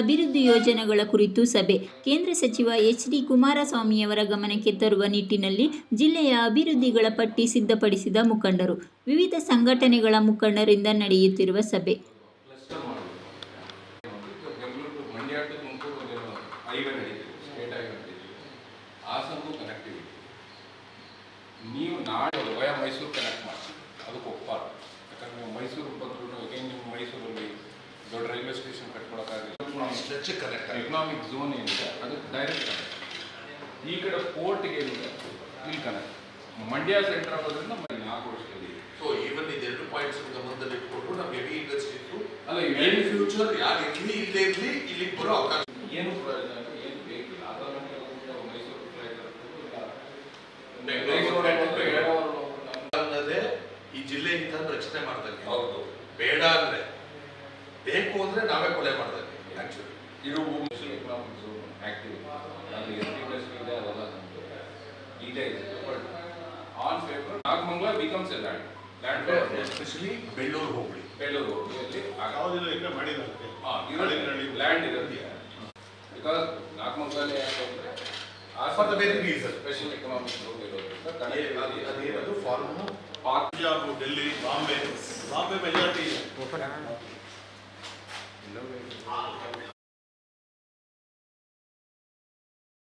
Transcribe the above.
ಅಭಿವೃದ್ಧಿ ಯೋಜನೆಗಳ ಕುರಿತು ಸಭೆ. ಕೇಂದ್ರ ಸಚಿವ ಎಚ್ ಡಿ ಕುಮಾರಸ್ವಾಮಿಯವರ ಗಮನಕ್ಕೆ ತರುವ ನಿಟ್ಟಿನಲ್ಲಿ ಜಿಲ್ಲೆಯ ಅಭಿವೃದ್ಧಿಗಳ ಪಟ್ಟಿ ಸಿದ್ಧಪಡಿಸಿದ ಮುಖಂಡರು. ವಿವಿಧ ಸಂಘಟನೆಗಳ ಮುಖಂಡರಿಂದ ನಡೆಯುತ್ತಿರುವ ಸಭೆ. ಬೆಂಗಳೂರು ಮಂಡ್ಯ ತುಮಕೂರು ಒಂದೇನೋ ಸ್ಟೇಟ್ ಹೈವೇ ನಡೀತಿದೆ ಹಾಸನಗೂ ಕನೆಕ್ಟಿವಿಟಿ ನೀವು ನಾಳೆ ಮೈಸೂರು ಕನೆಕ್ಟ್ ಮಾಡಿ. ಸ್ಟ್ರೆಚ್ ಕನೆಕ್ಟ್ ಎಕನಾಮಿಕ್ ಝೋನ್ ಏನಿದೆ ಅದು ಡೈರೆಕ್ಟ್ ಕನೆಕ್ಟ್ ಈ ಕಡೆ ಪೋರ್ಟ್ಗೆ ಏನಿದೆ ಇಲ್ಲಿ ಕನೆಕ್ಟ್ ಮಂಡ್ಯ ಸೆಂಟರ್ ಆಗೋದ್ರಿಂದ ಮಂಡ್ಯ ನಾಲ್ಕು ವರ್ಷದಲ್ಲಿ ಸೊ ಈವನ್ ಇದೆರಡು ಪಾಯಿಂಟ್ಸ್ ಗಮನದಲ್ಲಿ ಇಟ್ಕೊಂಡು ನಾವು ಹೆವಿ ಇಂಡಸ್ಟ್ರಿ ಇತ್ತು. ಅಲ್ಲ ಏನು ಫ್ಯೂಚರ್ ಯಾರು ಇಲ್ಲಿ ಇಲ್ಲೇ ಇರಲಿ ಇಲ್ಲಿಗೆ ಬರೋ ಅವಕಾಶ. ಏನು ಪ್ರಯೋಜನ ಏನು ಬೇಕಿಲ್ಲ. ಮೈಸೂರು ಅನ್ನೋದೇ ಈ ಜಿಲ್ಲೆಯಿಂದ ರಚನೆ ಮಾಡ್ತಾರೆ ಹೌದು. ಬೇಡ ಅಂದ್ರೆ ಬೇಕು ಅಂದ್ರೆ ನಾವೇ ಕೊಲೆ ಮಾಡ್ತಾರೆ ಆಕ್ಚುಲಿ ಇದು ಸೋಷಿಯಲ್ ಎಕನಾಮಿಕ್ ಝೋನ್ ಆಕ್ಟಿವ್ ಅದು ಎಷ್ಟು ಇಂಡಸ್ಟ್ರಿ ಇದೆ ಅದೆಲ್ಲ ನಮ್ದು ಇದೆ but on paper Nagamangala becomes a land land especially Bellur ಹೋಗ್ಲಿ ಬೇಲೂರು ಹೋಬಳಿಯಲ್ಲಿ ಆಗ ಯಾವುದಿಲ್ಲ ಈಗ ಮಾಡಿದಂತೆ ಲ್ಯಾಂಡ್ ಇರುತ್ತೆ ಬಿಕಾಸ್ ನಾಗಮಂಗಲ ಯಾಕಂದ್ರೆ For the very reason. Special economic zone ಇರೋದ್ರಿಂದ ಅದೇ- ಅದೇನದು farm park Punjab Delhi Bombay Bombay majority ಇದೆ